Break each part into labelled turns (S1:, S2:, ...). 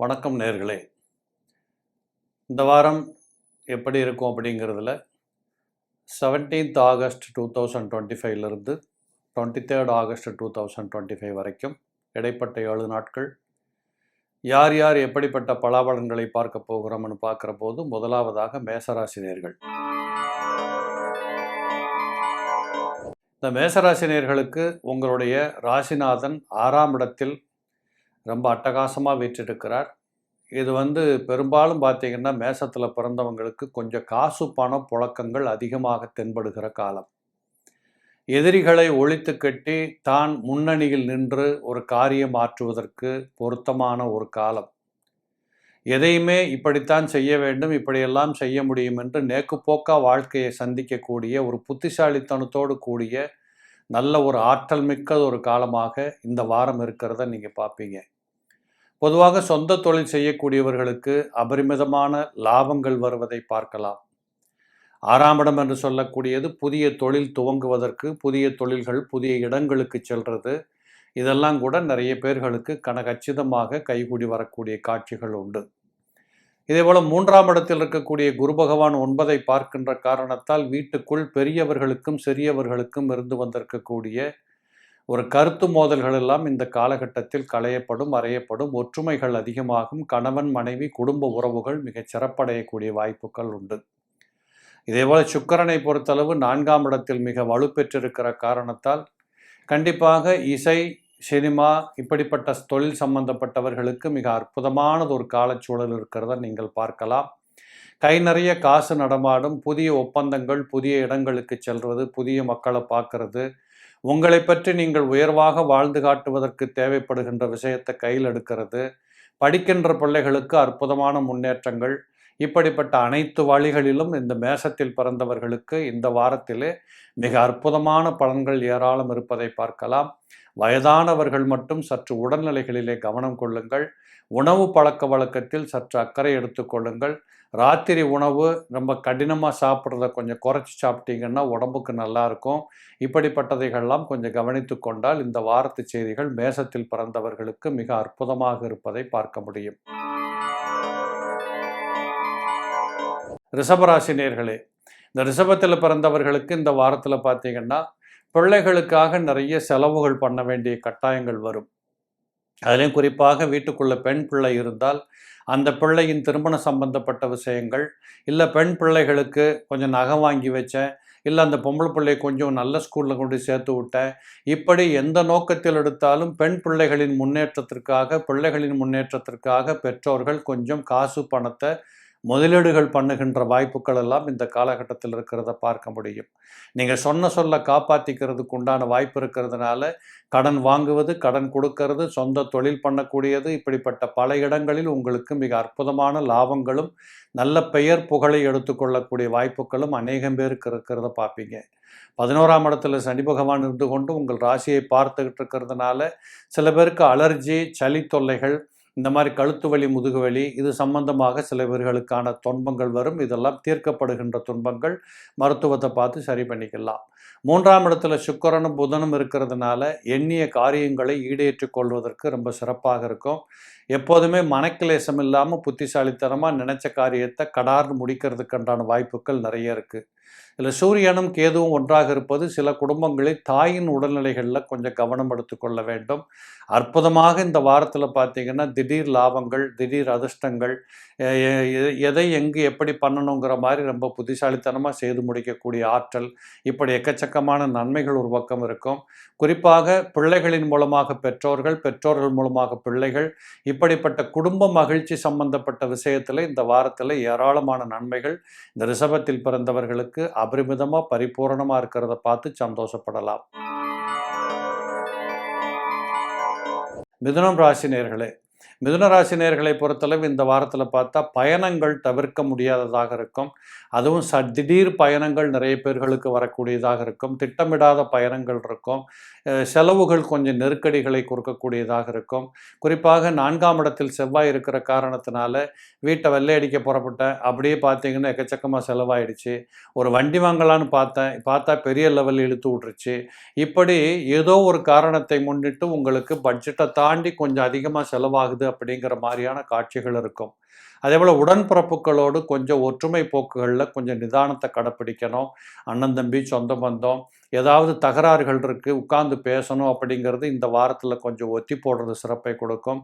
S1: வணக்கம் நேர்களே. இந்த வாரம் எப்படி இருக்கும் அப்படிங்கிறதுல seventeenth August two thousand twenty ஃபைவ்லேருந்து twenty third August two thousand twenty five வரைக்கும் இடைப்பட்ட ஏழு நாட்கள். யார் யார் எப்படிப்பட்ட பலாபலன்களை பார்க்க போகிறோம்னு பார்க்குற போது முதலாவதாக மேசராசினியர்கள். இந்த மேசராசினியர்களுக்கு உங்களுடைய ராசிநாதன் ஆறாம் இடத்தில் ரொம்ப அட்டகாசமாக வீற்றிருக்கிறார். இது வந்து பெரும்பாலும் பார்த்தீங்கன்னா மேசத்தில் பிறந்தவங்களுக்கு கொஞ்சம் காசு பண புழக்கங்கள் அதிகமாக தென்படுகிற காலம். எதிரிகளை ஒழித்து கட்டி தான் முன்னணியில் நின்று ஒரு காரியம் ஆற்றுவதற்கு பொருத்தமான ஒரு காலம். எதையுமே இப்படித்தான் செய்ய வேண்டும் இப்படியெல்லாம் செய்ய முடியும் என்று நேக்குப்போக்கா வாழ்க்கையை சந்திக்கக்கூடிய ஒரு புத்திசாலித்தனத்தோடு கூடிய நல்ல ஒரு ஆற்றல் மிக்க ஒரு காலமாக இந்த வாரம் இருக்கிறத நீங்கள் பார்ப்பீங்க பொதுவாக சொந்த தொழில் செய்யக்கூடியவர்களுக்கு அபரிமிதமான லாபங்கள் வருவதை பார்க்கலாம். ஆறாம் இடம் என்று சொல்லக்கூடியது புதிய தொழில் துவங்குவதற்கு புதிய தொழில்கள் புதிய இடங்களுக்கு செல்வது இதெல்லாம் கூட நிறைய பேர்களுக்கு கனகச்சிதமாக கைகூடி வரக்கூடிய காட்சிகள் உண்டு. இதேபோல் மூன்றாம் இடத்தில் இருக்கக்கூடிய குரு பகவான் ஒன்பதை பார்க்கின்ற காரணத்தால் வீட்டுக்குள் பெரியவர்களுக்கும் சிறியவர்களுக்கும் இருந்து வந்திருக்கக்கூடிய ஒரு கருத்து மோதல்கள் எல்லாம் இந்த காலகட்டத்தில் களையப்படும் அறையப்படும். ஒற்றுமைகள் அதிகமாகும். கணவன் மனைவி குடும்ப உறவுகள் மிகச் சிறப்படையக்கூடிய வாய்ப்புகள் உண்டு. இதேபோல சுக்கரனை பொறுத்தளவு நான்காம் இடத்தில் மிக வலுப்பெற்றிருக்கிற காரணத்தால் கண்டிப்பாக இசை சினிமா இப்படிப்பட்ட தொழில் சம்பந்தப்பட்டவர்களுக்கு மிக அற்புதமானது ஒரு காலச்சூழல் இருக்கிறத நீங்கள் பார்க்கலாம். கை நிறைய காசு நடமாடும் புதிய ஒப்பந்தங்கள் புதிய இடங்களுக்கு செல்வது புதிய மக்களை பார்க்கறது உங்களை பற்றி நீங்கள் உயர்வாக வாழ்ந்து காட்டுவதற்கு தேவைப்படுகின்ற விஷயத்தை கையில் எடுக்கிறது படிக்கின்ற பிள்ளைகளுக்கு அற்புதமான முன்னேற்றங்கள் இப்படிப்பட்ட அனைத்து வழிகளிலும் இந்த மேசத்தில் பிறந்தவர்களுக்கு இந்த வாரத்திலே மிக அற்புதமான பலன்கள் ஏராளம் இருப்பதை பார்க்கலாம். வயதானவர்கள் மட்டும் சற்று உடல்நிலைகளிலே கவனம் கொள்ளுங்கள். உணவு பழக்க வழக்கத்தில் சற்று அக்கறை எடுத்துக்கொள்ளுங்கள் ராத்திரி உணவு ரொம்ப கடினமாக சாப்பிட்றத கொஞ்சம் குறைச்சி சாப்பிட்டீங்கன்னா உடம்புக்கு நல்லா இருக்கும். இப்படிப்பட்டதைகள்லாம் கொஞ்சம் கவனித்து கொண்டால் இந்த வாரத்து செய்திகள் மேசத்தில் பிறந்தவர்களுக்கு மிக அற்புதமாக இருப்பதை பார்க்க முடியும். ரிஷபராசி நேர்களே இந்த ரிஷபத்தில் பிறந்தவர்களுக்கு இந்த வாரத்தில் பார்த்தீங்கன்னா பிள்ளைகளுக்காக நிறைய செலவுகள் பண்ண வேண்டிய கட்டாயங்கள் வரும். அதுலேயும் குறிப்பாக வீட்டுக்குள்ளே பெண் பிள்ளை இருந்தால் அந்த பிள்ளையின் திருமண சம்பந்தப்பட்ட விஷயங்கள் இல்லை பெண் பிள்ளைகளுக்கு கொஞ்சம் நகை வாங்கி வச்சேன் இல்லை அந்த பொம்பளை பிள்ளையை கொஞ்சம் நல்ல ஸ்கூலில் கொண்டு சேர்த்து விட்டேன் இப்படி எந்த நோக்கத்தில் எடுத்தாலும் பெண் பிள்ளைகளின் முன்னேற்றத்திற்காக பிள்ளைகளின் முன்னேற்றத்திற்காக பெற்றோர்கள் கொஞ்சம் காசு பணத்தை முதலீடுகள் பண்ணுகின்ற வாய்ப்புகள் எல்லாம் இந்த காலகட்டத்தில் இருக்கிறத பார்க்க முடியும். நீங்கள் சொன்ன சொல்ல காப்பாற்றிக்கிறதுக்கு உண்டான வாய்ப்பு இருக்கிறதுனால கடன் வாங்குவது கடன் கொடுக்கறது சொந்த தொழில் பண்ணக்கூடியது இப்படிப்பட்ட பல இடங்களில் உங்களுக்கு மிக அற்புதமான லாபங்களும் நல்ல பெயர் புகழை எடுத்துக்கொள்ளக்கூடிய வாய்ப்புகளும் அநேகம் பேருக்கு இருக்கிறத பார்ப்பீங்க. பதினோராம் இடத்துல சனி பகவான் இருந்து கொண்டு உங்கள் ராசியை பார்த்துக்கிட்டு இருக்கிறதுனால சில பேருக்கு அலர்ஜி சளி தொல்லைகள் இந்த மாதிரி கழுத்து வலி முதுகு வலி இது சம்பந்தமாக சில பேர்களுக்கான துன்பங்கள் வரும். இதெல்லாம் தீர்க்கப்படுகின்ற துன்பங்கள் மருத்துவத்தை பார்த்து சரி பண்ணிக்கலாம். மூன்றாம் இடத்துல சுக்கரனும் புதனும் இருக்கிறதுனால எண்ணிய காரியங்களை ஈடேற்றிக் கொள்வதற்கு ரொம்ப சிறப்பாக இருக்கும். எப்போதுமே மனக்கிலேசம் இல்லாமல் புத்திசாலித்தனமாக நினைச்ச காரியத்தை கடார்னு முடிக்கிறதுக்குண்டான வாய்ப்புகள் நிறைய இருக்குது இதில் சூரியனும் கேதுவும் ஒன்றாக இருப்பது சில குடும்பங்களில் தாயின் உடல்நிலைகளில் கொஞ்சம் கவனம் எடுத்துக்கொள்ள வேண்டும். அற்புதமாக இந்த வாரத்தில் பார்த்தீங்கன்னா திடீர் லாபங்கள் திடீர் அதிர்ஷ்டங்கள் எதை எங்கு எப்படி பண்ணணுங்கிற மாதிரி ரொம்ப புத்திசாலித்தனமாக செய்து முடிக்கக்கூடிய ஆற்றல் இப்படி எக்கச்சக்கமான நன்மைகள் ஒரு பக்கம் இருக்கும். குறிப்பாக பிள்ளைகளின் மூலமாக பெற்றோர்கள் பெற்றோர்கள் மூலமாக பிள்ளைகள் இப்படிப்பட்ட குடும்ப மகிழ்ச்சி சம்பந்தப்பட்ட விஷயத்தில் இந்த வாரத்தில் ஏராளமான நன்மைகள் இந்த ரிஷபத்தில் பிறந்தவர்களுக்கு அபரிமிதமாக பரிபூரணமாக இருக்கிறத பார்த்து சந்தோஷப்படலாம். மிதுனம் ராசி நேர்களே மிதுனராசினியர்களை பொறுத்தளவு இந்த வாரத்தில் பார்த்தா பயணங்கள் தவிர்க்க முடியாததாக இருக்கும். அதுவும் ச திடீர் பயணங்கள் நிறைய பேர்களுக்கு வரக்கூடியதாக இருக்கும். திட்டமிடாத பயணங்கள் இருக்கும். செலவுகள் கொஞ்சம் நெருக்கடிகளை கொடுக்கக்கூடியதாக இருக்கும். குறிப்பாக நான்காம் இடத்தில் செவ்வாய் இருக்கிற காரணத்தினால வீட்டை வெள்ளையடிக்க புறப்பட்டேன். அப்படியே பார்த்தீங்கன்னா எக்கச்சக்கமாக செலவாயிடுச்சு. ஒரு வண்டி வாங்கலான்னு பார்த்தேன். பார்த்தா பெரிய லெவலில் இழுத்து விட்ருச்சு இப்படி ஏதோ ஒரு காரணத்தை முன்னிட்டு உங்களுக்கு பட்ஜெட்டை தாண்டி கொஞ்சம் அதிகமாக ஆகுது அப்படிங்கிற மாதிரியான காட்சிகள் இருக்கும். அதே போல் உடன்பிறப்புகளோடு கொஞ்சம் ஒற்றுமை போக்குகளில் கொஞ்சம் நிதானத்தை கடைப்பிடிக்கணும். அண்ணன் தம்பி சொந்த பந்தம் ஏதாவது தகராறுகள் இருக்குது உட்கார்ந்து பேசணும் அப்படிங்கிறது இந்த வாரத்தில் கொஞ்சம் ஒத்தி போடுறது சிறப்பை கொடுக்கும்.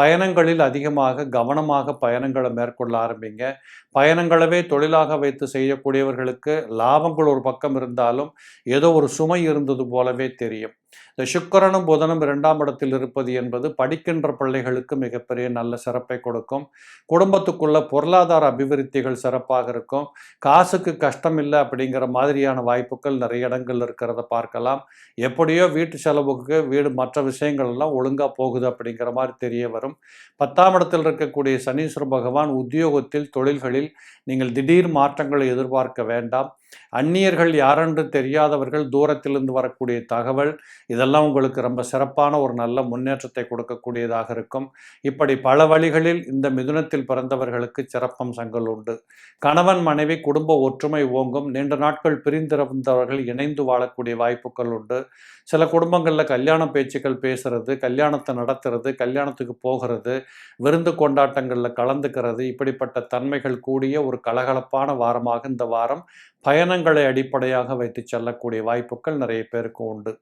S1: பயணங்களில் அதிகமாக கவனமாக பயணங்களை மேற்கொள்ள ஆரம்பிங்க. பயணங்களவே தொழிலாக வைத்து செய்யக்கூடியவர்களுக்கு லாபங்கள் ஒரு பக்கம் இருந்தாலும் ஏதோ ஒரு சுமை இருந்தது போலவே தெரியும். இந்த சுக்கரனும் புதனும் இரண்டாம் இடத்தில் இருப்பது என்பது படிக்கின்ற பிள்ளைகளுக்கு மிகப்பெரிய நல்ல சிறப்பை கொடுக்கும். குடும்பத்துக்குள்ள பொருளாதார அபிவிருத்திகள் சிறப்பாக இருக்கும். காசுக்கு கஷ்டம் இல்லை அப்படிங்கிற மாதிரியான வாய்ப்புகள் நிறைய இடங்கள் இருக்கிறத பார்க்கலாம். எப்படியோ வீட்டு செலவுக்கு வீடு மற்ற விஷயங்கள் எல்லாம் ஒழுங்காக போகுது அப்படிங்கிற மாதிரி தெரிய வரும். பத்தாம் இடத்தில் இருக்கக்கூடிய சனீஸ்வர பகவான் உத்தியோகத்தில் தொழில்களில் நீங்கள் திடீர் மாற்றங்களை எதிர்பார்க்க வேண்டாம். அந்நியர்கள் யாரென்று தெரியாதவர்கள் தூரத்திலிருந்து வரக்கூடிய தகவல் இதெல்லாம் உங்களுக்கு ரொம்ப சிறப்பான ஒரு நல்ல முன்னேற்றத்தை கொடுக்கக்கூடியதாக இருக்கும். இப்படி பல வழிகளில் இந்த மிதுனத்தில் பிறந்தவர்களுக்கு சிறப்பம்சங்கள் உண்டு. கணவன் மனைவி குடும்ப ஒற்றுமை ஓங்கும். நீண்ட நாட்கள் பிரிந்திருந்தவர்கள் இணைந்து வாழக்கூடிய வாய்ப்புகள் உண்டு. சில குடும்பங்களில் கல்யாண பேச்சுக்கள் பேசுறது கல்யாணத்தை நடத்துறது கல்யாணத்துக்கு போகிறது விருந்து கொண்டாட்டங்களில் கலந்துக்கிறது இப்படிப்பட்ட தன்மைகள் கூடிய ஒரு கலகலப்பான வாரமாக இந்த வாரம் பயணங்களை அடிப்படையாக வைத்து செல்லக்கூடிய வாய்ப்புகள் நிறைய பேருக்கு உண்டு.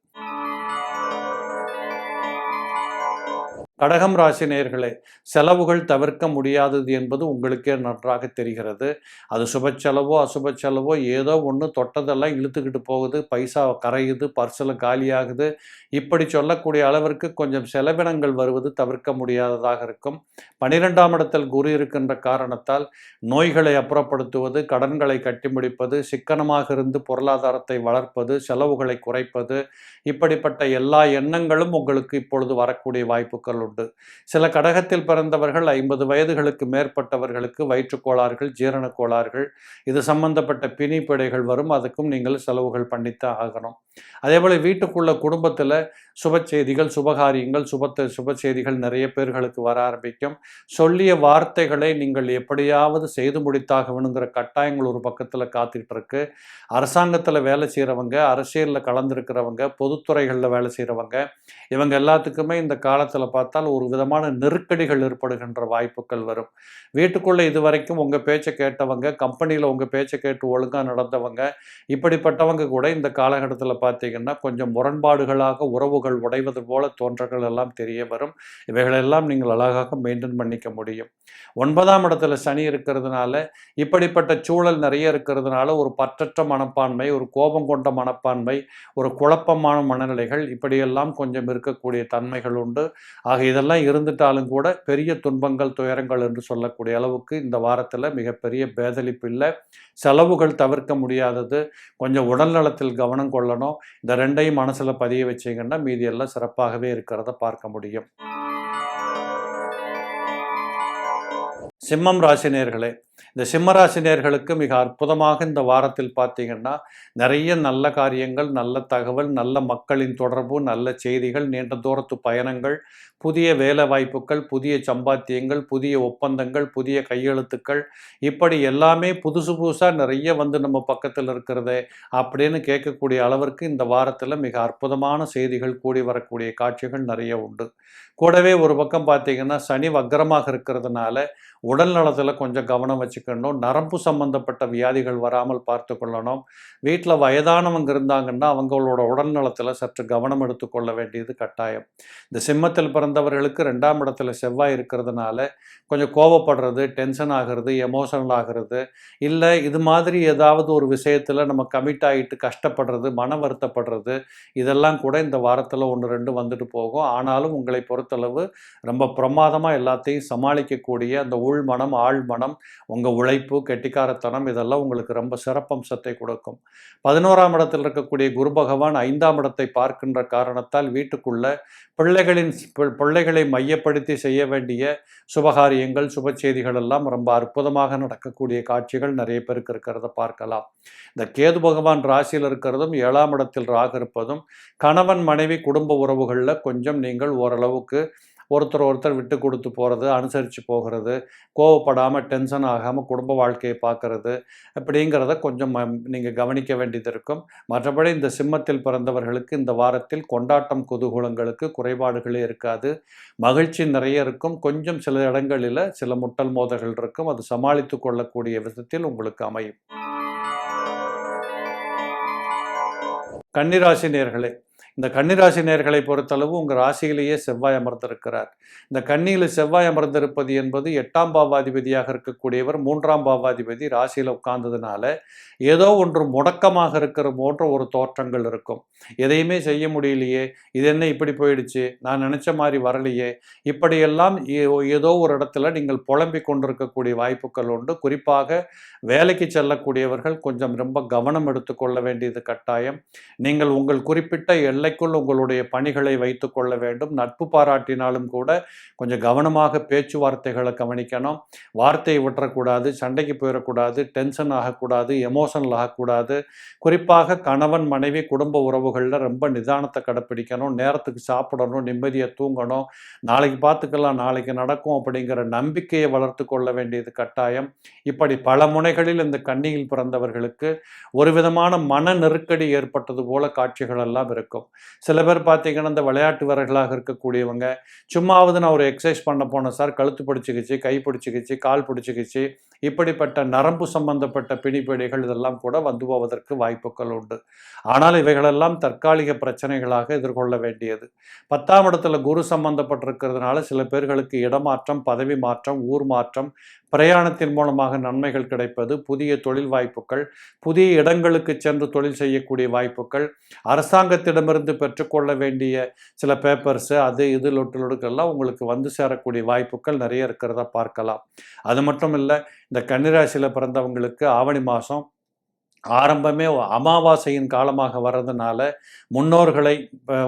S1: கடகம் ராசி நேர்களே செலவுகள் தவிர்க்க முடியாதது என்பது உங்களுக்கே நன்றாக தெரிகிறது. அது சுப செலவோ அசுப செலவோ ஏதோ ஒன்று தொட்டதெல்லாம் இழுத்துக்கிட்டு போகுது. பைசா கரையுது பர்சில் காலியாகுது. இப்படி சொல்லக்கூடிய அளவிற்கு கொஞ்சம் செலவினங்கள் வருவது தவிர்க்க முடியாததாக இருக்கும். பனிரெண்டாம் இடத்தில் குரு இருக்கின்ற காரணத்தால் நோய்களை அப்புறப்படுத்துவது கடன்களை கட்டி முடிப்பது சிக்கனமாக இருந்து பொருளாதாரத்தை வளர்ப்பது செலவுகளை குறைப்பது இப்படிப்பட்ட எல்லா எண்ணங்களும் உங்களுக்கு இப்பொழுது வரக்கூடிய வாய்ப்புகள் உண்டு. சில கடகத்தில் பிறந்தவர்கள் ஐம்பது வயதுகளுக்கு மேற்பட்டவர்களுக்கு வயிற்றுக்கோளாறுகள் ஜீரண கோளாறுகள் இது சம்பந்தப்பட்ட பிணிப்பிடைகள் வரும். அதுக்கும் நீங்கள் செலவுகள் பண்ணித்தான் ஆகணும். அதே போல் வீட்டுக்குள்ள குடும்பத்தில் சுப செய்திகள் சுபகாரியங்கள் சுபத்த சுப செய்திகள் நிறைய பேர்களுக்கு வர ஆரம்பிக்கும். சொல்லிய வார்த்தைகளை நீங்கள் எப்படியாவது செய்து முடித்தாக வேணுங்கிற கட்டாயங்கள் ஒரு பக்கத்தில் காத்துக்கிட்டு இருக்கு அரசாங்கத்தில் வேலை செய்கிறவங்க அரசியலில் கலந்துருக்கிறவங்க பொதுத்துறைகளில் வேலை செய்கிறவங்க இவங்க எல்லாத்துக்குமே இந்த காலத்தில் பார்த்தால் ஒரு விதமான நெருக்கடிகள் ஏற்படுகின்ற வாய்ப்புகள் வரும். வீட்டுக்குள்ளே இதுவரைக்கும் உங்கள் பேச்சை கேட்டவங்க கம்பெனியில் உங்கள் பேச்சை கேட்டு ஒழுங்காக நடந்தவங்க இப்படிப்பட்டவங்க கூட இந்த காலகட்டத்தில் பார்த்தீங்கன்னா கொஞ்சம் முரண்பாடுகளாக உறவுகள் உடைவது போல தோன்றங்கள் எல்லாம் தெரிய வரும். இவைகளெல்லாம் நீங்கள் அழகாக மெயின்டைன் பண்ணிக்க முடியும். ஒன்பதாம் இடத்துல சனி இருக்கிறதுனால இப்படிப்பட்ட சூழல் நிறைய இருக்கிறதுனால ஒரு பற்றற்ற மனப்பான்மை ஒரு கோபம் கொண்ட மனப்பான்மை ஒரு குழப்பமான மனநிலைகள் இப்படியெல்லாம் கொஞ்சம் இருக்கக்கூடிய தன்மைகள் உண்டு. ஆக இதெல்லாம் இருந்துட்டாலும் கூட பெரிய துன்பங்கள் துயரங்கள் என்று சொல்லக்கூடிய அளவுக்கு இந்த வாரத்தில் மிகப்பெரிய பேதளிப்பு இல்லை. செலவுகள் தவிர்க்க முடியாதது. கொஞ்சம் உடல்நலத்தில் கவனம் கொள்ளணும். இந்த ரெண்டையும் மனசில் பதிய வச்சிங்கன்னா மீதி எல்லாம் சிறப்பாகவே இருக்கிறத பார்க்க முடியும். சிம்மம் ராசினியர்களே இந்த சிம்ம மிக அற்புதமாக இந்த வாரத்தில் பார்த்தீங்கன்னா நிறைய நல்ல காரியங்கள் நல்ல தகவல் நல்ல மக்களின் தொடர்பு நல்ல செய்திகள் நீண்ட தூரத்து பயணங்கள் புதிய வேலை வாய்ப்புகள் புதிய சம்பாத்தியங்கள் புதிய ஒப்பந்தங்கள் புதிய கையெழுத்துக்கள் இப்படி எல்லாமே புதுசு புதுசாக நிறைய வந்து நம்ம பக்கத்தில் இருக்கிறதே அப்படின்னு கேட்கக்கூடிய அளவிற்கு இந்த வாரத்தில் மிக அற்புதமான செய்திகள் கூடி வரக்கூடிய காட்சிகள் நிறைய உண்டு. கூடவே ஒரு பக்கம் பார்த்தீங்கன்னா சனி வக்கரமாக இருக்கிறதுனால உடல் நலத்தில் கொஞ்சம் கவனம் வச்சுக்கணும். நரம்பு சம்பந்தப்பட்ட வியாதிகள் வராமல் பார்த்து கொள்ளணும். வீட்டில் வயதானவங்க இருந்தாங்கன்னா அவங்களோட உடல் நலத்தில் சற்று கவனம் எடுத்துக்கொள்ள வேண்டியது கட்டாயம். இந்த சிம்மத்தில் பிறந்தவர்களுக்கு ரெண்டாம் இடத்துல செவ்வாய் இருக்கிறதுனால கொஞ்சம் கோவப்படுறது டென்ஷன் ஆகிறது எமோஷனல் ஆகிறது இல்லை இது மாதிரி ஏதாவது ஒரு விஷயத்தில் நம்ம கமிட் ஆகிட்டு கஷ்டப்படுறது மன வருத்தப்படுறது இதெல்லாம் கூட இந்த வாரத்தில் ஒன்று ரெண்டு வந்துட்டு போகும். ஆனாலும் உங்களை பொறுத்தளவு ரொம்ப பிரமாதமாக எல்லாத்தையும் சமாளிக்கக்கூடிய அந்த உள் மனம் மனம் உங்கள் உழைப்பு கெட்டிக்காரத்தனம் இதெல்லாம் உங்களுக்கு ரொம்ப சிறப்பம்சத்தை கொடுக்கும். பதினோராம் இடத்தில் இருக்கக்கூடிய குரு பகவான் ஐந்தாம் இடத்தை பார்க்கின்ற காரணத்தால் வீட்டுக்குள்ள பிள்ளைகளின் பிள்ளைகளை மையப்படுத்தி செய்ய வேண்டிய சுபகாரியங்கள் சுப செய்திகள் எல்லாம் ரொம்ப அற்புதமாக நடக்கக்கூடிய காட்சிகள் நிறைய பேருக்கு இருக்கிறத பார்க்கலாம். இந்த கேது பகவான் ராசியில் இருக்கிறதும் ஏழாம் இடத்தில் ராக இருப்பதும் கணவன் மனைவி குடும்ப உறவுகளில் கொஞ்சம் நீங்கள் ஓரளவுக்கு ஒருத்தர் ஒருத்தர் விட்டு கொடுத்து போகிறது அனுசரித்து போகிறது கோவப்படாமல் டென்ஷன் ஆகாமல் குடும்ப வாழ்க்கையை பார்க்கறது அப்படிங்கிறத கொஞ்சம் நீங்கள் கவனிக்க வேண்டியது இருக்கும். மற்றபடி இந்த சிம்மத்தில் பிறந்தவர்களுக்கு இந்த வாரத்தில் கொண்டாட்டம் குதூகூலங்களுக்கு குறைபாடுகளே இருக்காது. மகிழ்ச்சி நிறைய இருக்கும். கொஞ்சம் சில இடங்களில் சில முட்டல் மோதல்கள் இருக்கும். அது சமாளித்து கொள்ளக்கூடிய விதத்தில் உங்களுக்கு அமையும். கன்னிராசி நேர்களே இந்த கன்னிராசி நேர்களை பொறுத்தளவு உங்கள் ராசியிலேயே செவ்வாய் அமர்ந்திருக்கிறார். இந்த கன்னியில் செவ்வாய் அமர்ந்திருப்பது என்பது எட்டாம் பாவாதிபதியாக இருக்கக்கூடியவர் மூன்றாம் பாவாதிபதி ராசியில் உட்கார்ந்ததுனால ஏதோ ஒன்று முடக்கமாக இருக்கிற போன்ற ஒரு தோற்றங்கள் இருக்கும். எதையுமே செய்ய முடியலையே இது என்ன இப்படி போயிடுச்சு நான் நினச்ச மாதிரி வரலையே இப்படியெல்லாம் ஏதோ ஒரு இடத்துல நீங்கள் புலம்பிக் கொண்டிருக்கக்கூடிய வாய்ப்புகள் உண்டு. குறிப்பாக வேலைக்கு செல்லக்கூடியவர்கள் கொஞ்சம் ரொம்ப கவனம் எடுத்துக்கொள்ள வேண்டியது கட்டாயம். நீங்கள் உங்கள் குறிப்பிட்ட எல்லை எல்லைக்குள் உங்களுடைய பணிகளை வைத்து கொள்ள வேண்டும். நட்பு பாராட்டினாலும் கூட கொஞ்சம் கவனமாக பேச்சுவார்த்தைகளை கவனிக்கணும். வார்த்தையை விட்டுறக்கூடாது சண்டைக்கு போயிடக்கூடாது டென்ஷன் ஆகக்கூடாது எமோஷனல் ஆகக்கூடாது. குறிப்பாக கணவன் மனைவி குடும்ப உறவுகளில் ரொம்ப நிதானத்தை கடைப்பிடிக்கணும். நேரத்துக்கு சாப்பிடணும் நிம்மதியை தூங்கணும். நாளைக்கு பார்த்துக்கலாம் நாளைக்கு நடக்கும் அப்படிங்கிற நம்பிக்கையை வளர்த்து கொள்ள வேண்டியது கட்டாயம். இப்படி பல முனைகளில் இந்த கண்ணியில் பிறந்தவர்களுக்கு ஒரு விதமான மன நெருக்கடி ஏற்பட்டது போல காட்சிகள் எல்லாம் இருக்கும். சில பேர் பார்த்தீங்கன்னா இந்த விளையாட்டு வீரர்களாக இருக்கக்கூடியவங்க சும்மாவது நான் ஒரு எக்ஸசைஸ் பண்ண போனேன் சார். கழுத்து பிடிச்சிக்கிச்சு கை பிடிச்சிக்கிச்சு கால் பிடிச்சிக்கிச்சு இப்படிப்பட்ட நரம்பு சம்பந்தப்பட்ட பிணிப்பேடைகள் இதெல்லாம் கூட வந்து போவதற்கு வாய்ப்புகள் உண்டு. ஆனால் இவைகளெல்லாம் தற்காலிக பிரச்சனைகளாக எதிர்கொள்ள வேண்டியது. பத்தாம் இடத்துல குரு சம்பந்தப்பட்டிருக்கிறதுனால சில பேர்களுக்கு இடமாற்றம் பதவி மாற்றம் ஊர் மாற்றம் பிரயாணத்தின் மூலமாக நன்மைகள் கிடைப்பது புதிய தொழில் வாய்ப்புகள் புதிய இடங்களுக்கு சென்று தொழில் செய்யக்கூடிய வாய்ப்புகள் அரசாங்கத்திடமிருந்து பெற்றுக்கொள்ள வேண்டிய சில பேப்பர்ஸு அது இது லொட்டு லொடுக்கெல்லாம் உங்களுக்கு வந்து சேரக்கூடிய வாய்ப்புகள் நிறைய இருக்கிறத பார்க்கலாம். அது மட்டும் இல்லை இந்த கன்னிராசியில் பிறந்தவங்களுக்கு ஆவணி மாதம் ஆரம்பமே அமாவாசையின் காலமாக வர்றதுனால முன்னோர்களை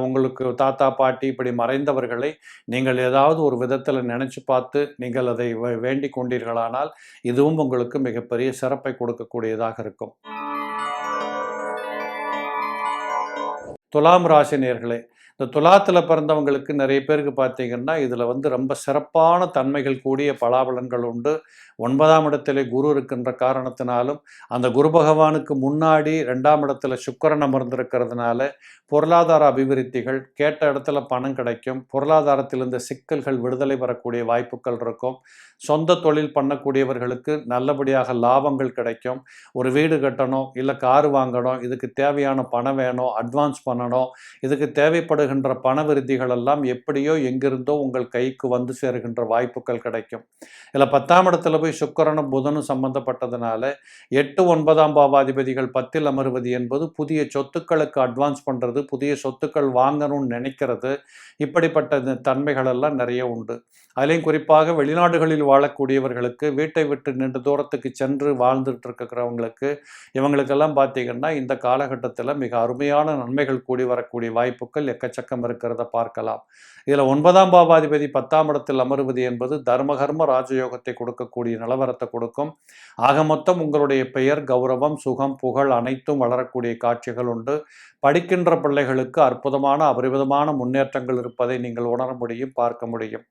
S1: உங்களுக்கு தாத்தா பாட்டி இப்படி மறைந்தவர்களை நீங்கள் ஏதாவது ஒரு விதத்தில் நினச்சி பார்த்து நீங்கள் அதை வேண்டிக் கொண்டீர்களானால் இதுவும் உங்களுக்கு மிகப்பெரிய சிறப்பை கொடுக்கக்கூடியதாக இருக்கும். துலாம் ராசி நேர்களே இந்த துலாத்தில் பிறந்தவங்களுக்கு நிறைய பேருக்கு பார்த்தீங்கன்னா இதில் வந்து ரொம்ப சிறப்பான தன்மைகள் கூடிய பலாபலன்கள் உண்டு. ஒன்பதாம் இடத்துல குரு இருக்கின்ற காரணத்தினாலும் அந்த குரு பகவானுக்கு முன்னாடி ரெண்டாம் இடத்துல சுக்கரன் அமர்ந்திருக்கிறதுனால பொருளாதார அபிவிருத்திகள் கேட்ட இடத்துல பணம் கிடைக்கும் பொருளாதாரத்தில் சிக்கல்கள் விடுதலை பெறக்கூடிய வாய்ப்புகள் இருக்கும். சொந்த தொழில் பண்ணக்கூடியவர்களுக்கு நல்லபடியாக லாபங்கள் கிடைக்கும். ஒரு வீடு கட்டணும் இல்லை கார் வாங்கணும் இதுக்கு தேவையான பணம் வேணும் அட்வான்ஸ் பண்ணணும் இதுக்கு தேவைப்படுகிற பண பணவிருத்திகள் எல்லாம் எப்படியோ எங்கிருந்தோ உங்கள் கைக்கு வந்து சேருகின்ற வாய்ப்புகள் கிடைக்கும். இதில் பத்தாம் இடத்துல போய் சுக்கரனும் புதனும் சம்பந்தப்பட்டதுனால எட்டு ஒன்பதாம் பாவாதிபதிகள் பத்தில் அமர்வது என்பது புதிய சொத்துக்களுக்கு அட்வான்ஸ் பண்ணுறது புதிய சொத்துக்கள் வாங்கணும்னு நினைக்கிறது. இப்படிப்பட்ட தன்மைகள் எல்லாம் நிறைய உண்டு. அதுலேயும் குறிப்பாக வெளிநாடுகளில் வாழக்கூடியவர்களுக்கு வீட்டை விட்டு நின்று தூரத்துக்கு சென்று வாழ்ந்துட்டு இருக்கிறவங்களுக்கு இவங்களுக்கெல்லாம் பார்த்தீங்கன்னா இந்த காலகட்டத்தில் மிக அருமையான நன்மைகள் கூடி வரக்கூடிய வாய்ப்புகள் எக்கச்சக்கம் இருக்கிறத பார்க்கலாம். இதில் ஒன்பதாம் பாவாதிபதி பத்தாம் இடத்தில் அமருவது என்பது தர்மகர்ம ராஜயோகத்தை கொடுக்கக்கூடிய நிலவரத்தை கொடுக்கும். ஆக மொத்தம் உங்களுடைய பெயர் கௌரவம் சுகம் புகழ் அனைத்தும் வளரக்கூடிய காட்சிகள் உண்டு. படிக்கின்ற பிள்ளைகளுக்கு அற்புதமான அபரிவிதமான முன்னேற்றங்கள் இருப்பதை நீங்கள் உணர முடியும் பார்க்க முடியும்.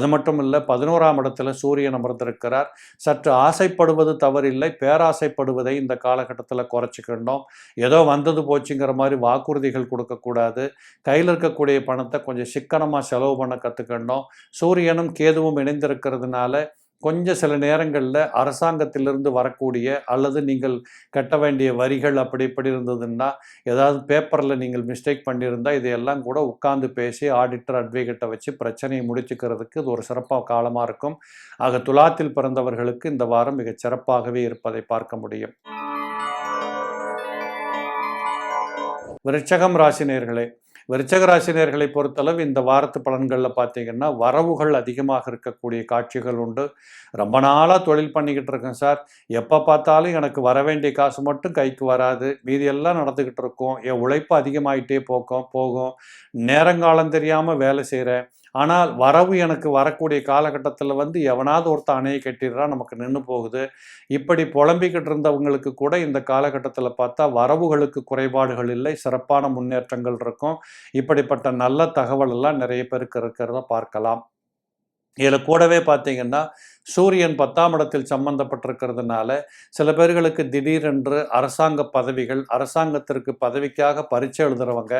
S1: அது மட்டும் இல்லை பதினோராம் இடத்துல சூரியன் அமர்ந்திருக்கிறார். சற்று ஆசைப்படுவது தவறில்லை பேராசைப்படுவதை இந்த காலகட்டத்தில் குறைச்சிக்கணும் ஏதோ வந்தது போச்சுங்கிற மாதிரி வாக்குறுதிகள் கொடுக்கக்கூடாது. கையில் இருக்கக்கூடிய பணத்தை கொஞ்சம் சிக்கனமாக செலவு பண்ண கற்றுக்கணும் சூரியனும் கேதுவும் இணைந்திருக்கிறதுனால கொஞ்சம் சில நேரங்களில் அரசாங்கத்திலிருந்து வரக்கூடிய அல்லது நீங்கள் கட்ட வேண்டிய வரிகள் அப்படி இப்படி இருந்ததுன்னா ஏதாவது பேப்பரில் நீங்கள் மிஸ்டேக் பண்ணியிருந்தால் இதையெல்லாம் கூட உட்காந்து பேசி ஆடிட்டர் அட்வொகேட்டை வச்சு பிரச்சனையை முடிச்சுக்கிறதுக்கு இது ஒரு சிறப்பாக காலமாக இருக்கும். ஆக துலாத்தில் பிறந்தவர்களுக்கு இந்த வாரம் மிகச் சிறப்பாகவே இருப்பதை பார்க்க முடியும். விருச்சகம் ராசினியர்களே விருச்சகராசினியர்களை பொறுத்தளவு இந்த வாரத்து பலன்களில் பார்த்தீங்கன்னா வரவுகள் அதிகமாக இருக்கக்கூடிய காட்சிகள் உண்டு. ரொம்ப நாளாக தொழில் பண்ணிக்கிட்டு இருக்கேன் சார். எப்போ பார்த்தாலும் எனக்கு வர வேண்டிய காசு மட்டும் கைக்கு வராது. மீதியெல்லாம் நடந்துக்கிட்டு இருக்கோம். என் உழைப்பு அதிகமாயிட்டே போக்கும் போகும். நேரங்காலம் தெரியாமல் வேலை செய்கிறேன் ஆனால் வரவு எனக்கு வரக்கூடிய காலகட்டத்தில் வந்து எவனாவது ஒருத்தன் அணையை கட்டிடுறான் நமக்கு நின்று போகுது. இப்படி புலம்பிக்கிட்டு இருந்தவங்களுக்கு கூட இந்த காலகட்டத்தில் பார்த்தா வரவுகளுக்கு குறைபாடுகள் இல்லை சிறப்பான முன்னேற்றங்கள் இருக்கும். இப்படிப்பட்ட நல்ல தகவல் எல்லாம் நிறைய பேருக்கு இருக்கிறத பார்க்கலாம். இதில் கூடவே பார்த்தீங்கன்னா சூரியன் பத்தாம் இடத்தில் சம்பந்தப்பட்டிருக்கிறதுனால சில பேர்களுக்கு திடீரென்று அரசாங்க பதவிகள் அரசாங்கத்திற்கு பதவிக்காக பரீட்சை எழுதுறவங்க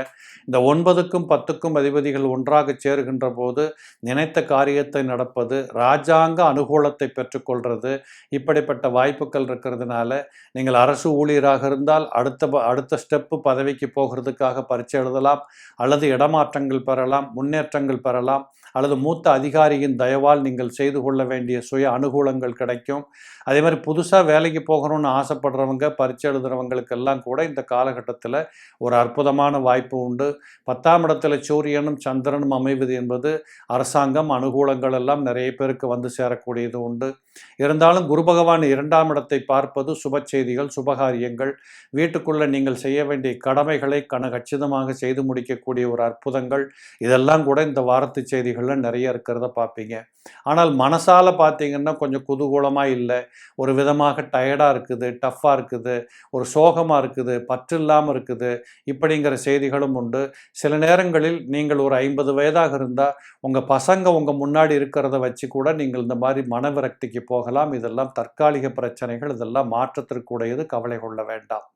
S1: இந்த ஒன்பதுக்கும் பத்துக்கும் அதிபதிகள் ஒன்றாக சேருகின்ற போது நினைத்த காரியத்தை நடப்பது ராஜாங்க அனுகூலத்தை பெற்றுக்கொள்வது இப்படிப்பட்ட வாய்ப்புகள் இருக்கிறதுனால நீங்கள் அரசு ஊழியராக இருந்தால் அடுத்த ப- அடுத்த ஸ்டெப்பு பதவிக்கு போகிறதுக்காக பரீட்சை எழுதலாம் அல்லது இடமாற்றங்கள் பெறலாம் முன்னேற்றங்கள் பெறலாம் அல்லது மூத்த அதிகாரியின் தயவால் நீங்கள் செய்து கொள்ள வேண்டிய சுய அனுகூலங்கள் கிடைக்கும். அதே மாதிரி புதுசாக வேலைக்கு போகணும்னு ஆசைப்படுறவங்க பரீட்சை எழுதுறவங்களுக்கெல்லாம் கூட இந்த காலகட்டத்தில் ஒரு அற்புதமான வாய்ப்பு உண்டு. பத்தாம் இடத்துல சூரியனும் சந்திரனும் அமைவது என்பது அரசாங்கம் அனுகூலங்கள் எல்லாம் நிறைய பேருக்கு வந்து சேரக்கூடியது உண்டு. இருந்தாலும் குரு பகவான் இரண்டாம் இடத்தை பார்ப்பது சுப செய்திகள் சுபகாரியங்கள். வீட்டுக்குள்ளே நீங்கள் செய்ய வேண்டிய கடமைகளை கன கச்சிதமாக செய்து முடிக்கக்கூடிய ஒரு அற்புதங்கள். இதெல்லாம் கூட இந்த வாரத்து செய்திகளில் நிறைய இருக்கிறத பார்ப்பீங்க ஆனால் மனசால பார்த்தீங்கன்னா கொஞ்சம் குதூகூலமாக இல்லை. ஒரு விதமாக டயர்டாக இருக்குது டஃப்பாக இருக்குது ஒரு சோகமாக இருக்குது பற்று இல்லாமல் இருக்குது இப்படிங்கிற செய்திகளும் உண்டு. சில நேரங்களில் நீங்கள் ஒரு ஐம்பது வயதாக இருந்தால் உங்கள் பசங்க உங்கள் முன்னாடி இருக்கிறத வச்சு கூட நீங்கள் இந்த மாதிரி மனவிரக்திக்கு போகலாம். இதெல்லாம் தற்காலிக பிரச்சனைகள் இதெல்லாம் மாற்றத்திற்குடையது கவலை கொள்ள வேண்டாம்.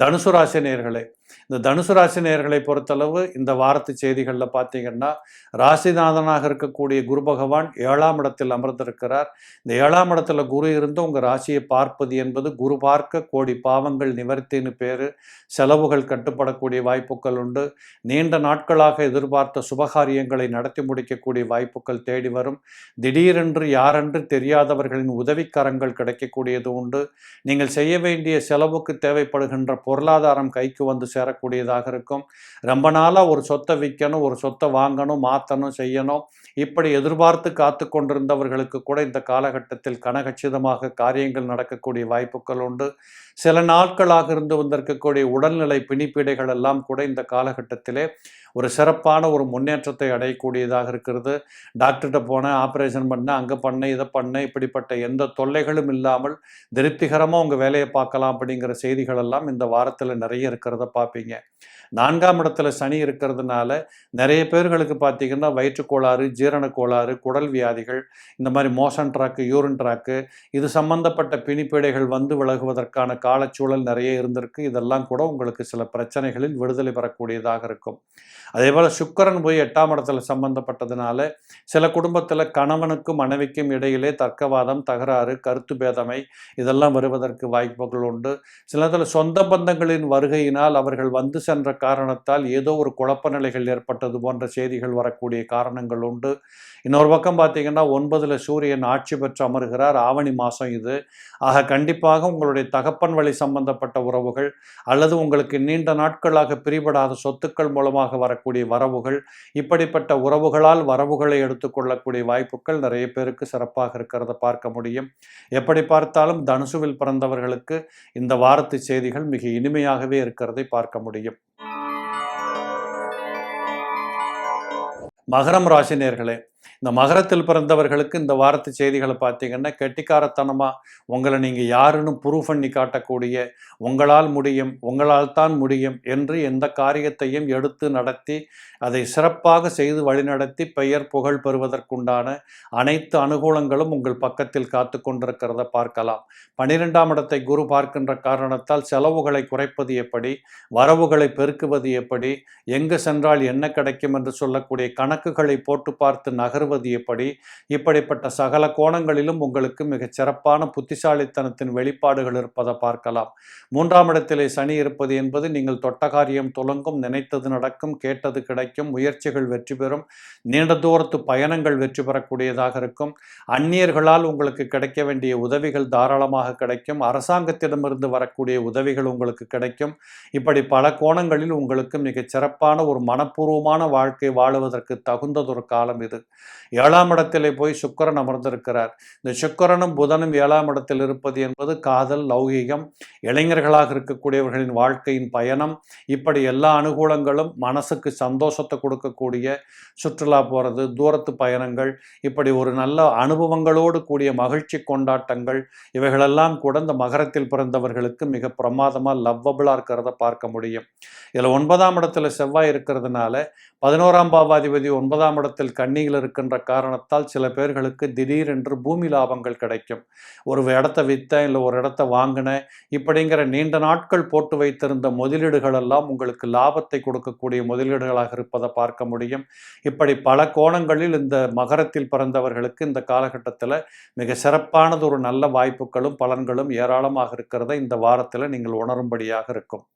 S1: தனுசு ராசி இந்த தனுசு ராசி நேர்களை பொறுத்தளவு இந்த வாரத்து செய்திகளில் பார்த்தீங்கன்னா ராசிநாதனாக இருக்கக்கூடிய குரு பகவான் ஏழாம் இடத்தில் அமர்ந்திருக்கிறார். இந்த ஏழாம் இடத்துல குரு இருந்து உங்கள் ராசியை பார்ப்பது என்பது குரு பார்க்க கோடி பாவங்கள் நிவர்த்தின்னு பேர். செலவுகள் கட்டுப்படக்கூடிய வாய்ப்புகள் உண்டு. நீண்ட நாட்களாக எதிர்பார்த்த சுபகாரியங்களை நடத்தி முடிக்கக்கூடிய வாய்ப்புகள் தேடி வரும். திடீரென்று யாரென்று தெரியாதவர்களின் உதவிக்கரங்கள் கிடைக்கக்கூடியது உண்டு. நீங்கள் செய்ய வேண்டிய செலவுக்கு தேவைப்படுகின்ற பொருளாதாரம் கைக்கு வந்து சேரக்கூடியதாக இருக்கும். ரொம்ப நாளாக ஒரு சொத்தை விற்கணும் ஒரு சொத்தை வாங்கணும் மாற்றணும் செய்யணும். இப்படி எதிர்பார்த்து காத்து கொண்டிருந்தவர்களுக்கு கூட இந்த காலகட்டத்தில் கனகச்சிதமாக காரியங்கள் நடக்கக்கூடிய வாய்ப்புகள் உண்டு. சில நாட்களாக இருந்து வந்திருக்கக்கூடிய உடல்நிலை பிணிப்பீடைகள் எல்லாம் கூட இந்த காலகட்டத்திலே ஒரு சிறப்பான ஒரு முன்னேற்றத்தை அடையக்கூடியதாக இருக்கிறது. டாக்டர்கிட்ட போனேன் ஆப்ரேஷன் பண்ணேன் அங்கே பண்ணேன் இதை பண்ணேன் இப்படிப்பட்ட எந்த தொல்லைகளும் இல்லாமல் திருப்திகரமாக உங்கள் வேலையை பார்க்கலாம் அப்படிங்கிற செய்திகள் எல்லாம் இந்த வாரத்தில் நிறைய இருக்கிறத பார்ப்பீங்க. நான்காம் இடத்துல சனி இருக்கிறதுனால நிறைய பேர்களுக்கு பார்த்தீங்கன்னா வயிற்றுக்கோளாறு ஜீரண கோளாறு குடல் வியாதிகள் இந்த மாதிரி மோஷன் ட்ராக்கு யூரின் ட்ராக்கு இது சம்பந்தப்பட்ட பிணிப்பீடைகள் வந்து விலகுவதற்கான காலச்சூழல் நிறைய இருந்திருக்கு. இதெல்லாம் கூட உங்களுக்கு சில பிரச்சனைகளில் விடுதலை பெறக்கூடியதாக இருக்கும். அதே போல் சுக்கரன் போய் எட்டாம் இடத்துல சம்பந்தப்பட்டதுனால சில குடும்பத்தில் கணவனுக்கும் மனைவிக்கும் இடையிலே தர்க்கவாதம் தகராறு கருத்து பேதமை இதெல்லாம் வருவதற்கு வாய்ப்புகள் உண்டு. சிலதில் சொந்த பந்தங்களின் வருகையினால் அவர்கள் வந்து சென்ற காரணத்தால் ஏதோ ஒரு குழப்ப நிலைகள் ஏற்பட்டது போன்ற செய்திகள் வரக்கூடிய காரணங்கள் உண்டு. இன்னொரு பக்கம் பார்த்தீங்கன்னா ஒன்பதில் சூரியன் ஆட்சி பெற்று அமர்கிறார். ஆவணி மாதம் இது. ஆக கண்டிப்பாக உங்களுடைய தகப்பன் வழி சம்பந்தப்பட்ட உறவுகள் அல்லது உங்களுக்கு நீண்ட நாட்களாக பிரிபடாத சொத்துக்கள் மூலமாக வரக்கூடிய வரவுகள் இப்படிப்பட்ட உறவுகளால் வரவுகளை எடுத்துக்கொள்ளக்கூடிய வாய்ப்புகள் நிறைய பேருக்கு சிறப்பாக இருக்கிறத பார்க்க முடியும். எப்படி பார்த்தாலும் தனுசுவில் பிறந்தவர்களுக்கு இந்த வாரத்து செய்திகள் மிக இனிமையாகவே இருக்கிறதை பார்க்க முடியும். மகரம் ராசினியர்களே இந்த மகரத்தில் பிறந்தவர்களுக்கு இந்த வாரத்து செய்திகளை பார்த்தீங்கன்னா கெட்டிக்காரத்தனமாக உங்களை நீங்கள் யாருன்னு ப்ரூவ் பண்ணி காட்டக்கூடிய உங்களால் முடியும் உங்களால் தான் முடியும் என்று எந்த காரியத்தையும் எடுத்து நடத்தி அதை சிறப்பாக செய்து வழிநடத்தி பெயர் புகழ் பெறுவதற்குண்டான அனைத்து அனுகூலங்களும் உங்கள் பக்கத்தில் காத்து கொண்டிருக்கிறத பார்க்கலாம். பனிரெண்டாம் இடத்தை குரு பார்க்கின்ற காரணத்தால் செலவுகளை குறைப்பது எப்படி வரவுகளை பெருக்குவது எப்படி எங்கு சென்றால் என்ன கிடைக்கும் என்று சொல்லக்கூடிய கணக்குகளை போட்டு பார்த்து நகர்வது எப்படி இப்படிப்பட்ட சகல கோணங்களிலும் உங்களுக்கு மிகச் சிறப்பான புத்திசாலித்தனத்தின் வெளிப்பாடுகள் இருப்பதை பார்க்கலாம். மூன்றாம் இடத்திலே சனி இருப்பது என்பது நீங்கள் தொட்ட காரியம் துலங்கும் நினைத்தது நடக்கும் கேட்டது கிடைக்கும் முயற்சிகள் வெற்றி பெறும் நீண்ட தூரத்து பயணங்கள் வெற்றி பெறக்கூடியதாக இருக்கும். அந்நியர்களால் உங்களுக்கு கிடைக்க வேண்டிய உதவிகள் தாராளமாக கிடைக்கும். அரசாங்கத்திடமிருந்து வரக்கூடிய உதவிகள் உங்களுக்கு கிடைக்கும். இப்படி பல கோணங்களில் உங்களுக்கு மிகச் சிறப்பான ஒரு மனப்பூர்வமான வாழ்க்கை வாழுவதற்கு தகுந்ததொரு காலம் இது. ஏழாம் இடத்திலே போய் சுக்கரன் அமர்ந்திருக்கிறார். இந்த சுக்கரனும் புதனும் ஏழாம் இடத்தில் இருப்பது என்பது காதல் லௌகீகம் இளைஞர்களாக இருக்கக்கூடியவர்களின் வாழ்க்கையின் பயணம். இப்படி எல்லா அனுகூலங்களும் மனசுக்கு சந்தோஷத்தை கொடுக்கக்கூடிய சுற்றுலா போகிறது தூரத்து பயணங்கள் இப்படி ஒரு நல்ல அனுபவங்களோடு கூடிய மகிழ்ச்சி கொண்டாட்டங்கள் இவைகளெல்லாம் கூட இந்த மகரத்தில் பிறந்தவர்களுக்கு மிக பிரமாதமாக லவ்வபிளாக இருக்கிறத பார்க்க முடியும். இதில் ஒன்பதாம் இடத்துல செவ்வாய் இருக்கிறதுனால பதினோராம் பாவாதிபதி ஒன்பதாம் இடத்தில் கண்ணியில் இருக்கின்ற என்ற காரணத்தால் சில பேர்களுக்கு திடீரென்று பூமி லாபங்கள் கிடைக்கும். ஒரு இடத்த விற்றேன் இல்லை ஒரு இடத்த வாங்கினேன் இப்படிங்கிற நீண்ட நாட்கள் போட்டு வைத்திருந்த முதலீடுகள் எல்லாம் உங்களுக்கு லாபத்தை கொடுக்கக்கூடிய முதலீடுகளாக இருப்பதை பார்க்க முடியும். இப்படி பல கோணங்களில் இந்த மகரத்தில் பிறந்தவர்களுக்கு இந்த காலகட்டத்தில் மிக சிறப்பானது ஒரு நல்ல வாய்ப்புகளும் பலன்களும் ஏராளமாக இருக்கிறத இந்த வாரத்தில் நீங்கள் உணரும்படியாக இருக்கும்.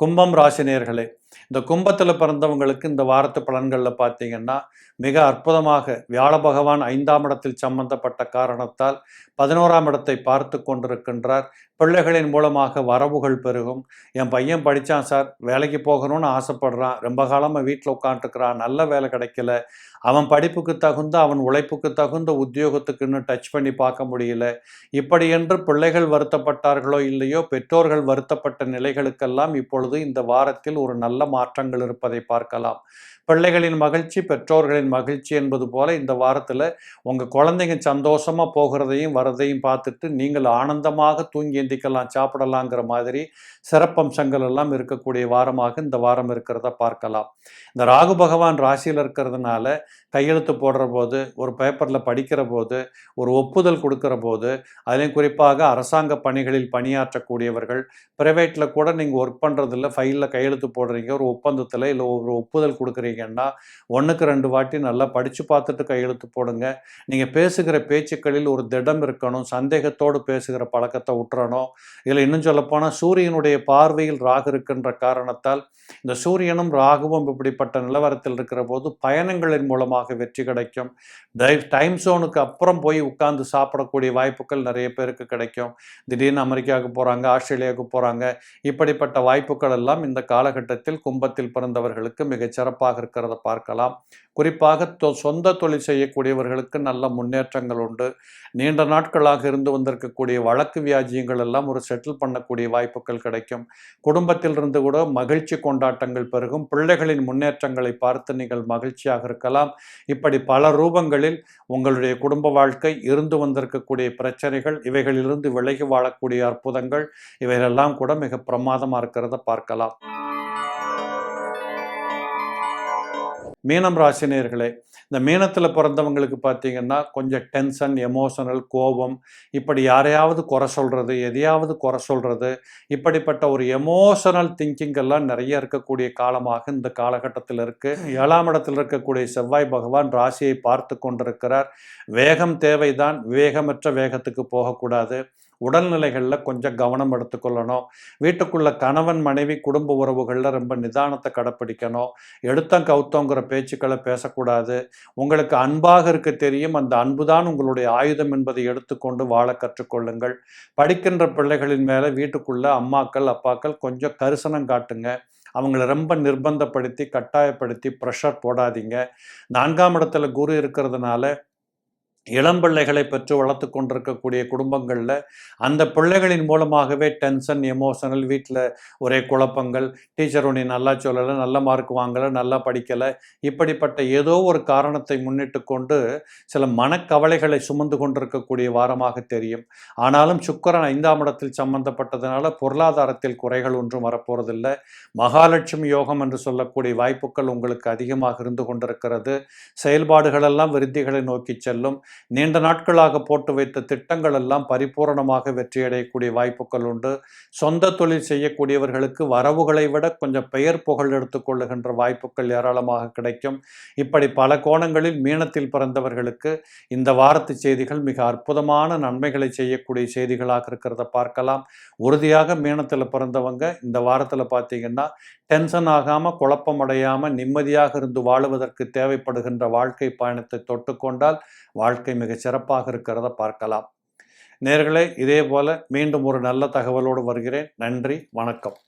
S1: கும்பம் ராசினியர்களே இந்த கும்பத்தில் பிறந்தவங்களுக்கு இந்த வாரத்து பலன்களில் பார்த்தீங்கன்னா மிக அற்புதமாக வியாழ பகவான் ஐந்தாம் இடத்தில் சம்பந்தப்பட்ட காரணத்தால் பதினோராம் இடத்தை பார்த்து கொண்டிருக்கின்றார். பிள்ளைகளின் மூலமாக வரவுகள் பெருகும். என் பையன் படித்தான் சார் வேலைக்கு போகணும்னு ஆசைப்படுறான். ரொம்ப காலமாக வீட்டில் உட்காந்துருக்கிறான் நல்ல வேலை கிடைக்கல. அவன் படிப்புக்கு தகுந்த அவன் உழைப்புக்கு தகுந்த உத்தியோகத்துக்கு இன்னும் டச் பண்ணி பார்க்க முடியல. இப்படி என்று பிள்ளைகள் வருத்தப்பட்டார்களோ இல்லையோ பெற்றோர்கள் வருத்தப்பட்ட நிலைகளுக்கெல்லாம் இப்பொழுது இந்த வாரத்தில் ஒரு நல்ல மாற்றங்கள் இருப்பதை பார்க்கலாம். பிள்ளைகளின் மகிழ்ச்சி பெற்றோர்களின் மகிழ்ச்சி என்பது போல இந்த வாரத்தில் உங்கள் குழந்தைங்க சந்தோஷமாக போகிறதையும் வரதையும் பார்த்துட்டு நீங்கள் ஆனந்தமாக தூங்கி எந்திக்கலாம் சாப்பிடலாங்கிற மாதிரி சிறப்பம்சங்கள் எல்லாம் இருக்கக்கூடிய வாரமாக இந்த வாரம் இருக்கிறத பார்க்கலாம். இந்த ராகு பகவான் ராசியில் இருக்கிறதுனால கையெழுத்து போடுற போது ஒரு பேப்பரில் படிக்கிற போது ஒரு ஒப்புதல் கொடுக்குற போது அதுலேயும் குறிப்பாக அரசாங்க பணிகளில் பணியாற்றக்கூடியவர்கள் ப்ரைவேட்டில் கூட நீங்கள் ஒர்க் பண்ணுறதில்ல ஃபைலில் கையெழுத்து போடுறீங்க ஒரு ஒப்பந்தத்தில் இல்லை ஒரு ஒப்புதல் கொடுக்குறீங்க கொடுக்குறீங்கன்னா ஒன்றுக்கு ரெண்டு வாட்டி நல்லா படித்து பார்த்துட்டு கையெழுத்து போடுங்க. நீங்கள் பேசுகிற பேச்சுக்களில் ஒரு திடம் இருக்கணும் சந்தேகத்தோடு பேசுகிற பழக்கத்தை விட்டுறணும் இதில் இன்னும் சொல்லப்போனால் சூரியனுடைய பார்வையில் ராகு இருக்கின்ற காரணத்தால் இந்த சூரியனும் ராகுவும் இப்படிப்பட்ட நிலவரத்தில் இருக்கிற போது பயணங்களின் மூலமாக வெற்றி கிடைக்கும். டைம் சோனுக்கு அப்புறம் போய் உட்கார்ந்து சாப்பிடக்கூடிய வாய்ப்புகள் நிறைய பேருக்கு கிடைக்கும். திடீர்னு அமெரிக்காவுக்கு போகிறாங்க ஆஸ்திரேலியாவுக்கு போகிறாங்க இப்படிப்பட்ட வாய்ப்புகள் எல்லாம் இந்த காலகட்டத்தில் கும்பத்தில் பிறந்தவர்களுக்கு மிகச் சிறப்பாக இருக்கிறத பார்க்கலாம். குறிப்பாக சொந்த தொழில் செய்யக்கூடியவர்களுக்கு நல்ல முன்னேற்றங்கள் உண்டு. நீண்ட நாட்களாக இருந்து வந்திருக்கக்கூடிய வழக்கு வியாஜியங்கள் எல்லாம் ஒரு செட்டில் பண்ணக்கூடிய வாய்ப்புகள் கிடைக்கும். குடும்பத்தில் இருந்து கூட மகிழ்ச்சி கொண்டாட்டங்கள் பெருகும். பிள்ளைகளின் முன்னேற்றங்களை பார்த்து நீங்கள் மகிழ்ச்சியாக இருக்கலாம். இப்படி பல ரூபங்களில் உங்களுடைய குடும்ப வாழ்க்கை இருந்து வந்திருக்கக்கூடிய பிரச்சனைகள் இவைகளிலிருந்து விலகி வாழக்கூடிய அற்புதங்கள் இவைகளெல்லாம் கூட மிக பிரமாதமாக இருக்கிறத பார்க்கலாம். மீனம் ராசினியர்களே இந்த மீனத்தில் பிறந்தவங்களுக்கு பார்த்தீங்கன்னா கொஞ்சம் டென்ஷன் எமோஷனல் கோபம் இப்படி யாரையாவது குறை சொல்கிறது எதையாவது குறை சொல்கிறது இப்படிப்பட்ட ஒரு எமோஷனல் திங்கிங் எல்லாம் நிறைய இருக்கக்கூடிய காலமாக இந்த காலகட்டத்தில் இருக்குது ஏழாம் இடத்தில் இருக்கக்கூடிய செவ்வாய் பகவான் ராசியை பார்த்து கொண்டிருக்கிறார். வேகம் தேவைதான் விவேகமற்ற வேகத்துக்கு போகக்கூடாது. உடல்நிலைகளில் கொஞ்சம் கவனம் எடுத்துக்கொள்ளணும். வீட்டுக்குள்ள கணவன் மனைவி குடும்ப உறவுகளில் ரொம்ப நிதானத்தை கடைப்பிடிக்கணும். எடுத்தம் கவுத்தோங்கிற பேச்சுக்களை பேசக்கூடாது. உங்களுக்கு அன்பாக இருக்க தெரியும். அந்த அன்புதான் உங்களுடைய ஆயுதம் என்பதை எடுத்துக்கொண்டு வாழ கற்றுக்கொள்ளுங்கள். படிக்கின்ற பிள்ளைகளின் மேலே வீட்டுக்குள்ள அம்மாக்கள் அப்பாக்கள் கொஞ்சம் கரிசனம் காட்டுங்க. அவங்கள ரொம்ப நிர்பந்தப்படுத்தி கட்டாயப்படுத்தி ப்ரெஷர் போடாதீங்க. நான்காம் இடத்துல குரு இருக்கிறதுனால இளம் பிள்ளைகளை பெற்று வளர்த்து கொண்டிருக்கக்கூடிய குடும்பங்களில் அந்த பிள்ளைகளின் மூலமாகவே டென்ஷன் எமோஷனல் வீட்டில் ஒரே குழப்பங்கள் டீச்சர் உன்னை நல்லா சொல்லலை நல்ல மார்க் வாங்கலை நல்லா படிக்கலை இப்படிப்பட்ட ஏதோ ஒரு காரணத்தை முன்னிட்டு கொண்டு சில மனக்கவலைகளை சுமந்து கொண்டிருக்கக்கூடிய வாரமாக தெரியும். ஆனாலும் சுக்கரன் ஐந்தாம் இடத்தில் சம்பந்தப்பட்டதுனால பொருளாதாரத்தில் குறைகள் ஒன்றும் வரப்போறதில்லை. மகாலட்சுமி யோகம் என்று சொல்லக்கூடிய வாய்ப்புகள் உங்களுக்கு அதிகமாக இருந்து கொண்டிருக்கிறது. செயல்பாடுகளெல்லாம் விருத்திகளை நோக்கி செல்லும். நீண்ட நாட்களாக போட்டு வைத்த திட்டங்கள் எல்லாம் பரிபூரணமாக வெற்றியடையக்கூடிய வாய்ப்புகள் உண்டு. சொந்த தொழில் செய்யக்கூடியவர்களுக்கு வரவுகளை விட கொஞ்சம் பெயர் புகழ் எடுத்துக்கொள்ளுகின்ற வாய்ப்புகள் ஏராளமாக கிடைக்கும். இப்படி பல கோணங்களில் மீனத்தில் பிறந்தவர்களுக்கு இந்த வாரத்து செய்திகள் மிக அற்புதமான நன்மைகளை செய்யக்கூடிய செய்திகளாக இருக்கிறத பார்க்கலாம். உறுதியாக மீனத்தில் பிறந்தவங்க இந்த வாரத்தில் பார்த்தீங்கன்னா டென்ஷன் ஆகாமல் குழப்பம் அடையாமல் நிம்மதியாக இருந்து வாழுவதற்கு தேவைப்படுகின்ற வாழ்க்கை பயணத்தை தொட்டுக்கொண்டால் வாழ்க்கை மிகச் சிறப்பாக இருக்கிறத பார்க்கலாம். நேர்களே இதே போல மீண்டும் ஒரு நல்ல தகவலோடு வருகிறேன். நன்றி வணக்கம்.